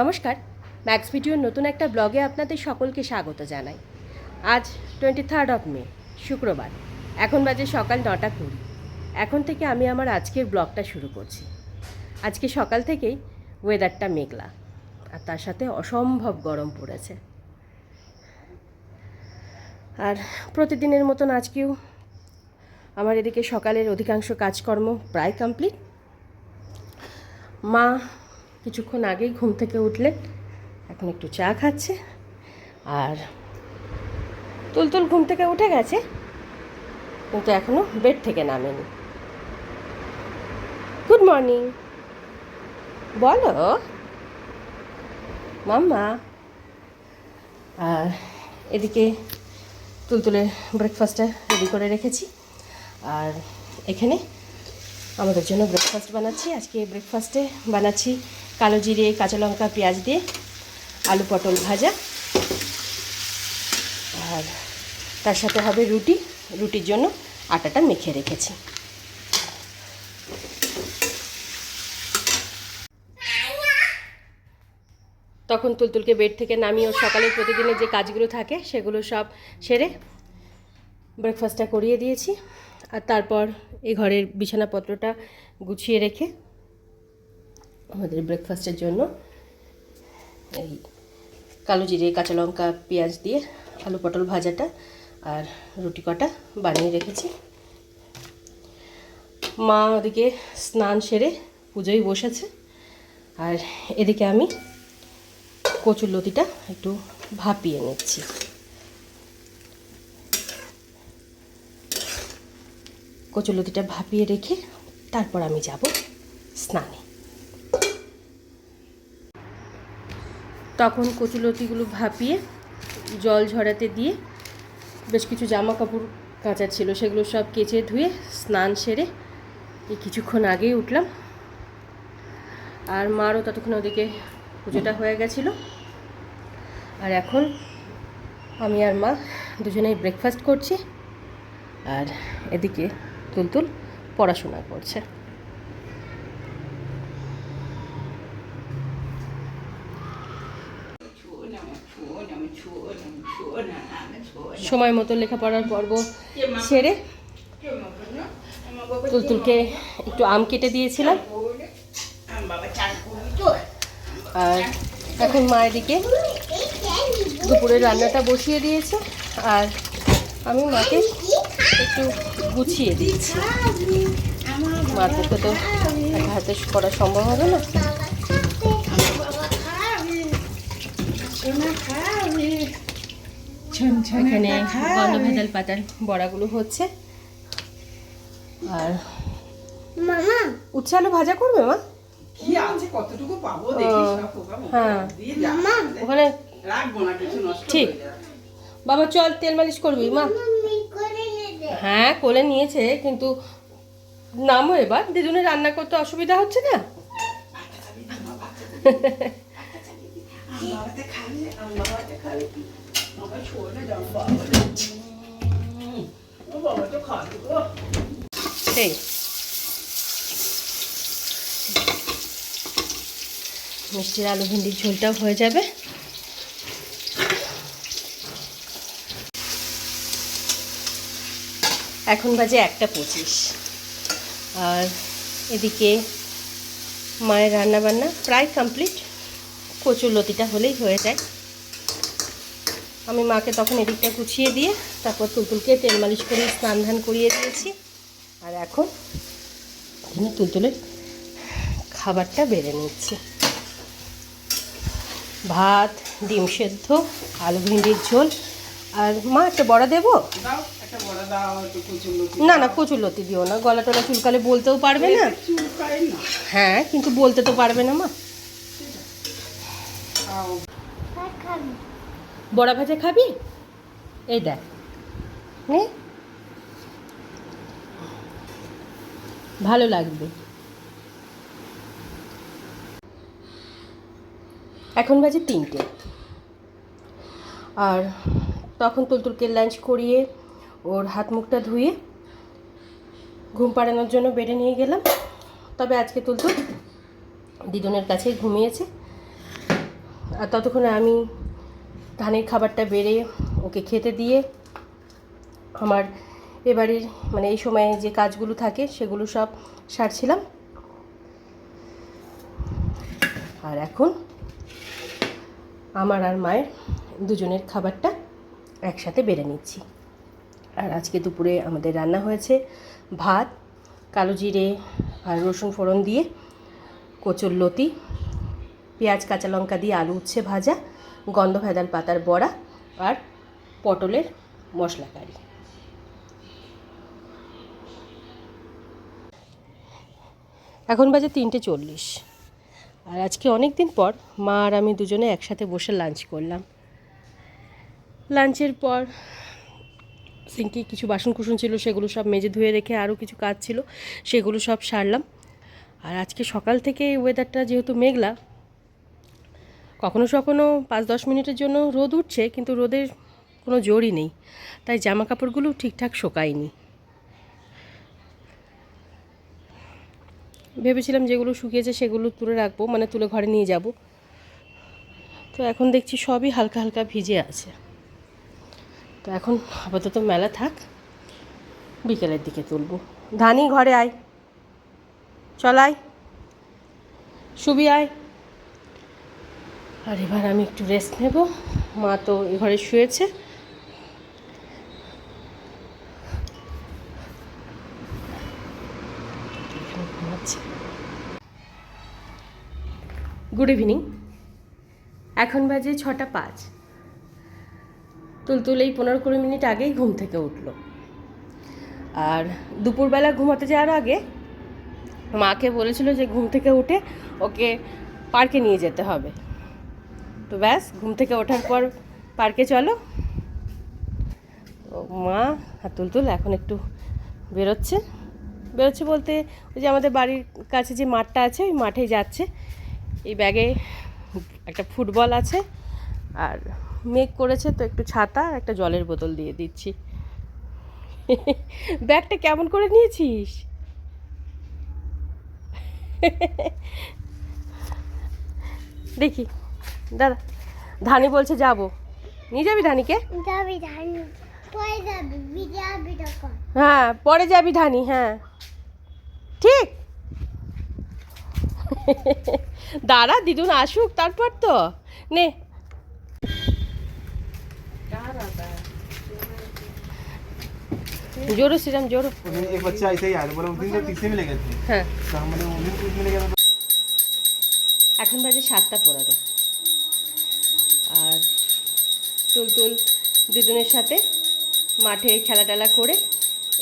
নমস্কার ম্যাক্স ভিডিওর নতুন একটা ব্লগে আপনাদের সকলকে স্বাগত জানাই। আজ টোয়েন্টি থার্ড অফ মে শুক্রবার। এখন বাজে সকাল নটা কুড়ি। এখন থেকে আমি আমার আজকের ব্লগটা শুরু করছি। আজকে সকাল থেকেই ওয়েদারটা মেঘলা, আর তার সাথে অসম্ভব গরম পড়েছে। আর প্রতিদিনের মতন আজকেও আমার এদিকে সকালের অধিকাংশ কাজকর্ম প্রায় কমপ্লিট মা কিছুক্ষণ আগেই ঘুম থেকে উঠলেন। এখন একটু চা খাচ্ছে। আর তুলতুল ঘুম থেকে উঠে গেছে, কিন্তু এখনও বেড থেকে নামেনি। গুড মর্নিং বলো। মাম্মা। আর এদিকে তুলতুলের ব্রেকফাস্টটা রেডি করে রেখেছি। আর এখানে আমাদের জন্য ব্রেকফাস্ট বানাচ্ছি। আজকে ব্রেকফাস্টে বানাচ্ছি কালো জিরে, কাঁচা লঙ্কা, পেঁয়াজ দিয়ে আলু পটল ভাজা। আর তার সাথে হবে রুটি। রুটির জন্য আটাটা মেখে রেখেছি। তখন তুলতুলকে বেড থেকে নামিয়ে ওর সকালের প্রতিদিনের যে কাজগুলো থাকে সেগুলো সব সেরে ব্রেকফাস্টটা করিয়ে দিয়েছি। আর তারপর এই ঘরের বিছানাপত্রটা গুছিয়ে রেখে আমাদের ব্রেকফাস্টের জন্য এই কালো জিরে, কাঁচা লঙ্কা, পেঁয়াজ দিয়ে আলু পটল ভাজাটা আর রুটি কটা বানিয়ে রেখেছি। মা ওদিকে স্নান সেরে পুজোয় বসেছে আর এদিকে আমি কচুর লতিটা একটু ভাপিয়ে নিচ্ছি। কচুলতিটা ভাপিয়ে রেখে তারপর আমি যাব স্নানে। তখন কচুলতিগুলো ভাপিয়ে জল ঝরাতে দিয়ে বেশ কিছু জামা কাপড় কাচার ছিল, সেগুলো সব কেচে ধুয়ে স্নান সেরে এই কিছুক্ষণ আগেই উঠলাম। আর মারও ততক্ষণ ওদিকে পুজোটা হয়ে গেছিল। আর এখন আমি আর মা দুজনেই ব্রেকফাস্ট করছি। আর এদিকে তুলতুল পড়াশোনা করছে সময় মতো লেখাপড়ার পর্ব সেরে তুলতুলকে একটু আম কেটে দিয়েছিলাম। আর এখন মা এদিকে দুপুরে রান্নাটা বসিয়ে দিয়েছে। আর আমি মাকে একটু গুছিয়ে দিচ্ছি। মার পক্ষে তো একা হাতে করা সম্ভব হবে না? এখানে গন্ধ ভেদাল পাতার বড়াগুলো হচ্ছে। আর উচ্ছে আলু ভাজা করবে মা? কি আছে? কতটুকু পাবো? দেখি সব পোকা মোকা হ্যাঁ। ওখানে রাখব না কিছু নষ্ট ঠিক। বাবা চল তেল মালিশ করবি মা। হ্যাঁ কোলে নিয়েছে, কিন্তু নামো এবার। দিদুনের রান্না করতে অসুবিধা হচ্ছে না? সেই মিষ্টির আলু ভিন্ডির ঝোলটাও হয়ে যাবে। এখন বাজে একটা পঁচিশ। আর এদিকে মায়ের রান্না বান্না প্রায় কমপ্লিট কচুর লতিটা হলেই হয়ে যায়। আমি মাকে তখন এদিকটা গুছিয়ে দিয়ে তারপর তুলতুলকে তেল মালিশ করে স্নান ধান করিয়ে দিয়েছি। আর এখন এখানে তুলতুলের খাবারটা বেড়ে নিচ্ছি। ভাত, ডিম সেদ্ধ, আলু ভিন্ডির ঝোল। আর মা একটা বড়া দেবো? না না কচুর লতি দিও না গলা টলা চুলকালে বলতেও পারবে না। হ্যাঁ কিন্তু বলতে তো পারবে না মা। বড়া ভাজা খাবি? এই দেখ। ভালো লাগবে। এখন বাজে তিনটে। আর তখন তুলতুলকে লাঞ্চ করিয়ে ওর হাত মুখটা ধুয়ে ঘুম পাড়ানোর জন্য বেডে নিয়ে গেলাম। তবে আজকে তুলতুল দিদুনের কাছেই ঘুমিয়েছে। আর ততক্ষণে আমি ধানের খাবারটা বেড়ে ওকে খেতে দিয়ে আমার এবাড়ির মানে এই সময়ে যে কাজগুলো থাকে সেগুলো সব সারছিলাম। আর এখন আমার আর মায়ের দুজনের খাবারটা একসাথে বেড়ে নিচ্ছি। আর আজকে দুপুরে আমাদের রান্না হয়েছে ভাত, কালো জিরে আর রসুন ফোড়ন দিয়ে কচুর লতি, পেঁয়াজ, কাঁচা লঙ্কা দিয়ে আলু উচ্ছে ভাজা, গন্ধ ভেদাল পাতার বড়া আর পটলের মশলা কারি। এখন বাজে তিনটে চল্লিশ। আর আজকে অনেক দিন পর মা আর আমি দুজনে একসাথে বসে লাঞ্চ করলাম। লাঞ্চের পর সিঙ্কি কিছু বাসন কুসন ছিল, সেগুলো সব মেজে ধুয়ে রেখে আরও কিছু কাজ ছিল, সেগুলো সব সারলাম। আর আজকে সকাল থেকে ওয়েদারটা যেহেতু মেঘলা, কখনো কখনো পাঁচ দশ মিনিটের জন্য রোদ উঠছে, কিন্তু রোদের কোনো জোরই নেই। তাই জামা কাপড়গুলো ঠিকঠাক শোকায়নি। ভেবেছিলাম যেগুলো শুকিয়েছে সেগুলো তুলে রাখব মানে তুলে ঘরে নিয়ে যাব। তো এখন দেখছি সবই হালকা হালকা ভিজে আছে। তো এখন আপাতত মেলা থাক। বিকেলের দিকে তুলবো। ধানি ঘরে আয়। চল আয়। সুবি আয়। আর এবার আমি একটু রেস্ট নেব। মা তো এ ঘরে শুয়েছে। গুড ইভিনিং এখন বাজে ছটা পাঁচ। তুলতুল এই পনেরো কুড়ি মিনিট আগেই ঘুম থেকে উঠল। আর দুপুরবেলা ঘুমাতে যাওয়ার আগে মাকে বলেছিল যে ঘুম থেকে উঠে ওকে পার্কে নিয়ে যেতে হবে। তো ব্যাস, ঘুম থেকে ওঠার পর পার্কে চলো। মা আর তুলতুল এখন একটু বেরোচ্ছে। বেরোচ্ছে বলতে ওই যে আমাদের বাড়ির কাছে যে মাঠটা আছে, ওই মাঠেই যাচ্ছে। এই ব্যাগে একটা ফুটবল আছে আর মেঘ করেছে তো একটু ছাতা আর একটা জলের বোতল দিয়ে দিচ্ছি। ব্যাগটা কেমন করে নিয়েছিস? দেখি দাদা ধানি বলছে যাব। নিয়ে যাবি ধানিকে? হ্যাঁ পরে যাবি ধানি হ্যাঁ। ঠিক। দাঁড়া দিদুন আসুক তারপর তো। নে জোরো শ্রীরাম জোরো उस दिन एक बच्चा ऐसे ही आया था बोला उस दिन तो तीसरे में ले गए थे হ্যাঁ तो हम बोले उस दिन तीस में ले गया था এখন বাজে সাতটা পনেরো আর তুলতুল দুজনের সাথে মাঠে খেলা টেলা করে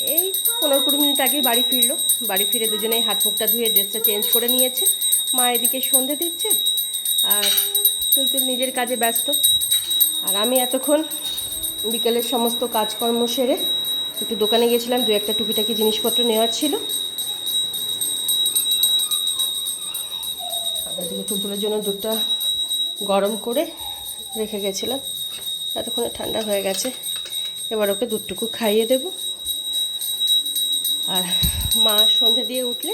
এই পনেরো কুড়ি মিনিট আগেই বাড়ি ফিরলো বাড়ি ফিরে দুজনেই হাত মুখটা ধুয়ে ড্রেসটা চেঞ্জ করে নিয়েছে মা এদিকে সন্ধে দিচ্ছে আর তুলতুল নিজের কাজে ব্যস্ত আর আমি এতক্ষণ বিকেলের সমস্ত কাজকর্ম সেরে একটু দোকানে গেছিলাম দু একটা টুকিটাকি জিনিসপত্র নেওয়ার ছিল। এদিকে জন্য দুধটা গরম করে রেখে গেছিলাম। এতক্ষণে ঠান্ডা হয়ে গেছে। এবার ওকে দুধটুকু খাইয়ে দেব। আর মা সন্ধে দিয়ে উঠলে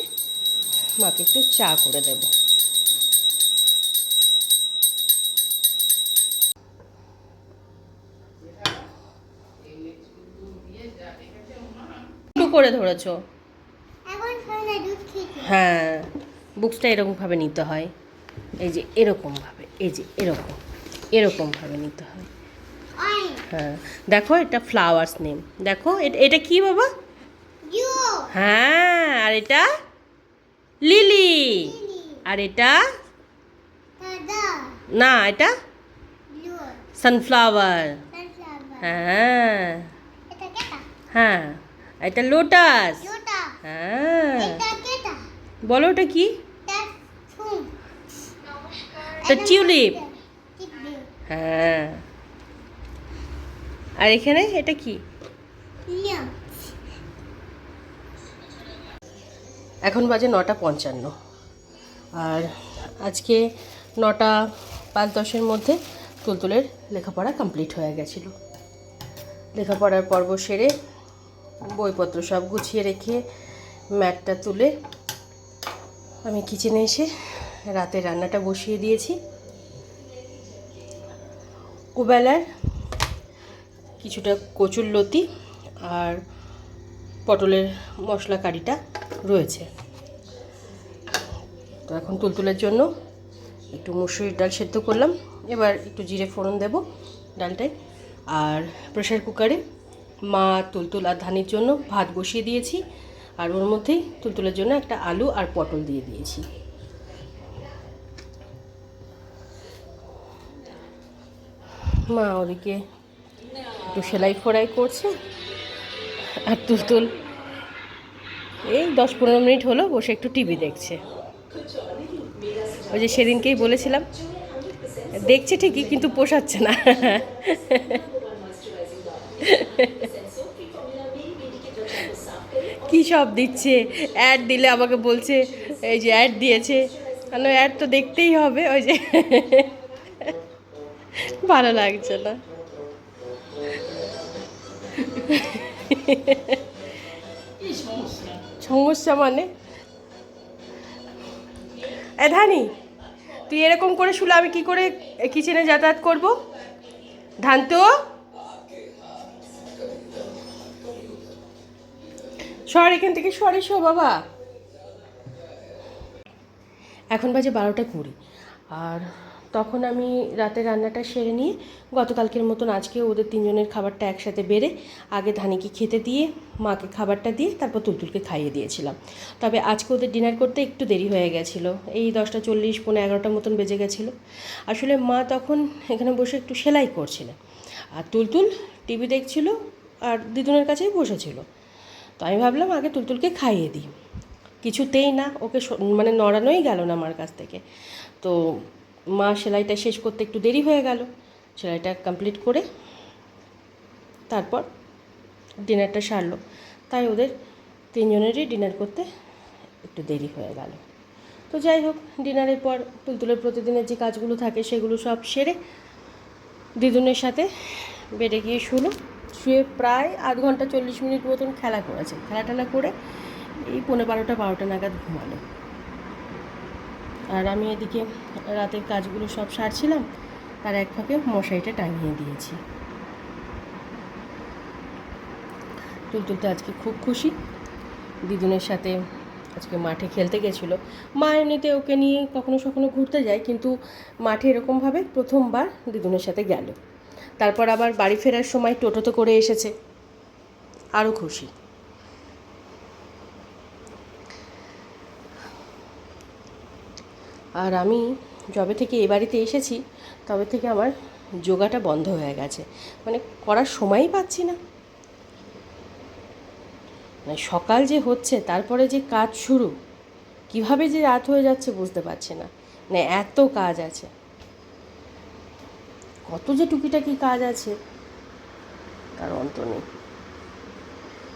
মাকে একটু চা করে দেব। করে ধরেছো? হ্যাঁ বুকসটা এরকমভাবে নিতে হয়। এই যে এরকমভাবে এই যে এরকম এরকমভাবে নিতে হয়। হ্যাঁ দেখো এটা ফ্লাওয়ার্স নেম দেখো এটা কি বাবা? হ্যাঁ আর এটা? লিলি আর এটা? না এটা? সানফ্লাওয়ার হ্যাঁ। হ্যাঁ। এটা লোটাস। হ্যাঁ। বলো ওটা কি? এটা টিউলিপ। হ্যাঁ। আর এখানে এটা কি? এখন বাজে নটা পঞ্চান্ন। আর আজকে নটা পাঁচ দশের মধ্যে তুলতুলের লেখাপড়া কমপ্লিট হয়ে গেছিল। লেখাপড়ার পর্ব সেরে বইপত্র সব গুছিয়ে রেখে ম্যাটটা তুলে আমি কিচেনে এসে রাতে রান্নাটা বসিয়ে দিয়েছি। ওবেলার কিছুটা কচুর লতি আর পটলের মশলা কারিটা রয়েছে। তো এখন তুলতুলের জন্য একটু মুসুরির ডাল সেদ্ধ করলাম। এবার একটু জিরে ফোড়ন দেব ডালটায়। আর প্রেশার কুকারে মা তুলতুল আর ধানের জন্য ভাত বসিয়ে দিয়েছি আর ওর মধ্যেই তুলতুলের জন্য একটা আলু আর পটল দিয়ে দিয়েছি। মা ওদিকে একটু সেলাই ফোড়াই করছে আর তুলতুল এই দশ পনেরো মিনিট হলো বসে একটু টিভি দেখছে। ওই যে সেদিনকেই বলেছিলাম, দেখছে ঠিকই কিন্তু পোষাচ্ছে না। কি সব দিচ্ছে? অ্যাড দিলে আমাকে বলছে, এই যে অ্যাড দিয়েছে। কেন অ্যাড তো দেখতেই হবে, ওই যে। ভালো লাগছে না। সমস্যা মানে? ধানি, তুই এরকম করে শুলে আমি কি করে কিচেনে যাতায়াত করব? ধান তো? সর এখান থেকে, সরে শো বাবা। এখন বাজে বারোটা কুড়ি। আর তখন আমি রাতে রান্নাটা সেরে নিয়ে গতকালকের মতন আজকে ওদের তিনজনের খাবারটা একসাথে বেড়ে আগে ধানিকে খেতে দিয়ে, মাকে খাবারটা দিয়ে, তারপর তুলতুলকে খাইয়ে দিয়েছিলাম। তবে আজকে ওদের ডিনার করতে একটু দেরি হয়ে গেছিল। এই দশটা চল্লিশ পনেরো এগারোটার মতন বেজে গেছিল। আসলে মা তখন এখানে বসে একটু সেলাই করছিলেন। আর তুলতুল টিভি দেখছিল আর দিদুনের কাছেই বসেছিল। তো আমি ভাবলাম আগে তুলতুলকে খাইয়ে দিই। কিছুতেই না, ওকে মানে নড়ানোই গেল না আমার কাছ থেকে। তো মা সেলাইটা শেষ করতে একটু দেরি হয়ে গেল। সেলাইটা কমপ্লিট করে তারপর ডিনারটা সারলো। তাই ওদের তিনজনেরই ডিনার করতে একটু দেরি হয়ে গেল। তো যাই হোক ডিনারের পর তুলতুলের প্রতিদিনের যে কাজগুলো থাকে সেগুলো সব সেরে দিদুনের সাথে বেডে গিয়ে শুলো। শুয়ে প্রায় আধ ঘণ্টা চল্লিশ মিনিট মতন খেলা করেছে। খেলা টেলা করে এই পনেরো বারোটা বারোটা নাগাদ ঘুমালো। আর আমি এদিকে রাতের কাজগুলো সব সারছিলাম, তার এক ফাঁকে মশারিটা টাঙিয়ে দিয়েছি। তুলতুল তো আজকে খুব খুশি। দিদুনের সাথে আজকে মাঠে খেলতে গেছিল। মা এমনিতে ওকে নিয়ে কখনো কখনো ঘুরতে যায়, কিন্তু মাঠে এরকমভাবে প্রথমবার দিদুনের সাথে গেল। তারপর আবার বাড়ি ফেরার সময় টোটোতে করে এসেছে। আরও খুশি। আর আমি যবে থেকে এ বাড়িতে এসেছি, তবে থেকে আমার যোগাটা বন্ধ হয়ে গেছে। মানে করার সময়ই পাচ্ছি না। মানে সকাল যে হচ্ছে, তারপরে যে কাজ শুরু, কীভাবে যে রাত হয়ে যাচ্ছে বুঝতে পারছি না। মানে এত কাজ আছে। কত যে টুকিটাকি কাজ আছে, তার অন্ত নেই।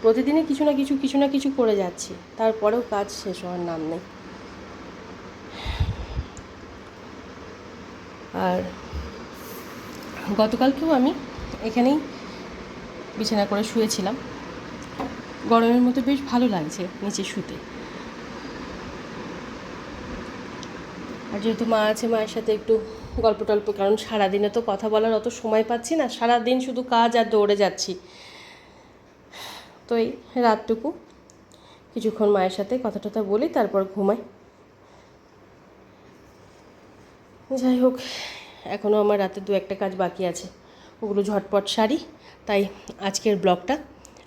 প্রতিদিনই কিছু না কিছু কিছু না কিছু করে যাচ্ছি, তারপরেও কাজ শেষ হওয়ার নাম নেই। আর গতকালকেও আমি এখানেই বিছানা করে শুয়েছিলাম। গরমের মতো বেশ ভালো লাগছে নিচে শুতে। আর যেহেতু মা আছে, মায়ের সাথে একটু গল্প টল্প কারণ সারাদিনে তো কথা বলার অত সময় পাচ্ছি না। সারাদিন শুধু কাজ আর দৌড়ে যাচ্ছি। তো এই রাতটুকু। কিছুক্ষণ মায়ের সাথে কথা টথা বলি, তারপর ঘুমাই। যাই হোক এখনও আমার রাতে দু একটা কাজ বাকি আছে। ওগুলো ঝটপট সারি। তাই আজকের ব্লগটা